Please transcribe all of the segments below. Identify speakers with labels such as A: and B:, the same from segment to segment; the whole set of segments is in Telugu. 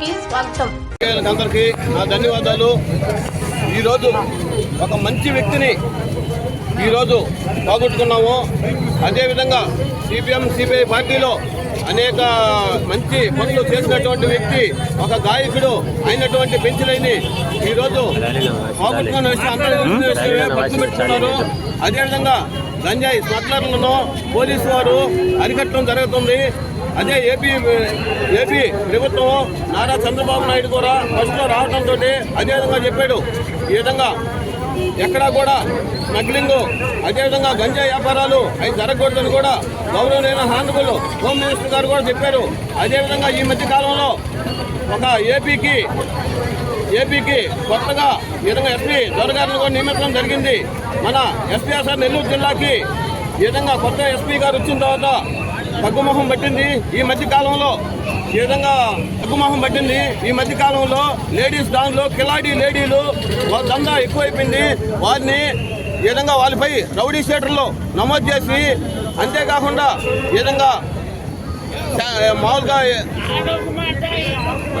A: కి స్వాగతం.
B: అందరికీ నా ధన్యవాదాలు. ఈరోజు ఒక మంచి వ్యక్తిని ఈరోజు పోగొట్టుకున్నాము. అదేవిధంగా సిపిఎం సిపిఐ పార్టీలో అనేక మంచి పనులు చేసినటువంటి వ్యక్తి ఒక గాయకుడు అయినటువంటి పెంచులైని ఈరోజు పోగొట్టుకున్న విషయం అందరూ అదేవిధంగా గంజాయి స్మగ్లర్లను పోలీసు వారు అరికట్టడం జరుగుతుంది. అదే ఏపీ ఏపీ ప్రభుత్వం నారా చంద్రబాబు నాయుడు కూడా ఫస్ట్లో రావడంతో అదేవిధంగా చెప్పాడు. ఈ విధంగా ఎక్కడా కూడా స్మగ్లింగ్ అదేవిధంగా గంజా వ్యాపారాలు అవి జరగకూడదని కూడా గౌరవనీయ హానబుల్ హోమ్ మినిస్టర్ గారు కూడా చెప్పారు. అదేవిధంగా ఈ మధ్య కాలంలో ఒక ఏపీకి ఏపీకి కొత్తగా ఈ విధంగా ఎస్పీ దొరగారిని కూడా నియమించడం జరిగింది. మన ఎస్పీఆర్ఆర్ నెల్లూరు జిల్లాకి ఈ విధంగా కొత్త ఎస్పీ గారు వచ్చిన తర్వాత తగ్గుముఖం పట్టింది. ఈ మధ్య కాలంలో ఈ విధంగా తగ్గుముఖం పట్టింది. ఈ మధ్య కాలంలో లేడీస్ దానిలో కిలాడీ లేడీలు వాళ్ళ దందా ఎక్కువైపోయింది. వారిని ఈ విధంగా వాళ్ళపై రౌడీ షీటర్లో నమోదు చేసి అంతేకాకుండా ఈ విధంగా మామూలుగా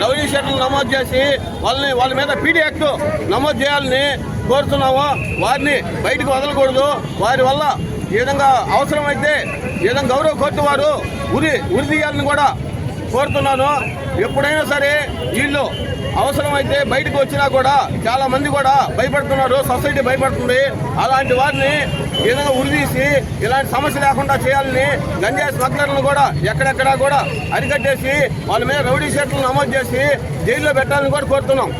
B: రౌడీ షీటర్లు నమోదు చేసి వాళ్ళని వాళ్ళ మీద పీడీ యాక్ట్ నమోదు చేయాలని కోరుతున్నాము. వారిని బయటకు వదలకూడదు. వారి వల్ల ఏ విధంగా అవసరమైతే ఈ విధంగా గౌరవ కోర్టు వారు ఉరి ఉరి తీయాలని కూడా కోరుతున్నాను. ఎప్పుడైనా సరే వీళ్ళు అవసరమైతే బయటకు వచ్చినా కూడా చాలా మంది కూడా భయపడుతున్నారు సొసైటీ భయపడుతుంది. అలాంటి వారిని ఏదైనా ఉరిదీసి ఇలాంటి సమస్య లేకుండా చేయాలని గంజాయి స్మగ్లర్లను కూడా ఎక్కడెక్కడా కూడా అరికట్టేసి వాళ్ళ మీద రౌడీ షీట్లు నమోదు చేసి జైల్లో పెట్టాలని కూడా కోరుతున్నాం.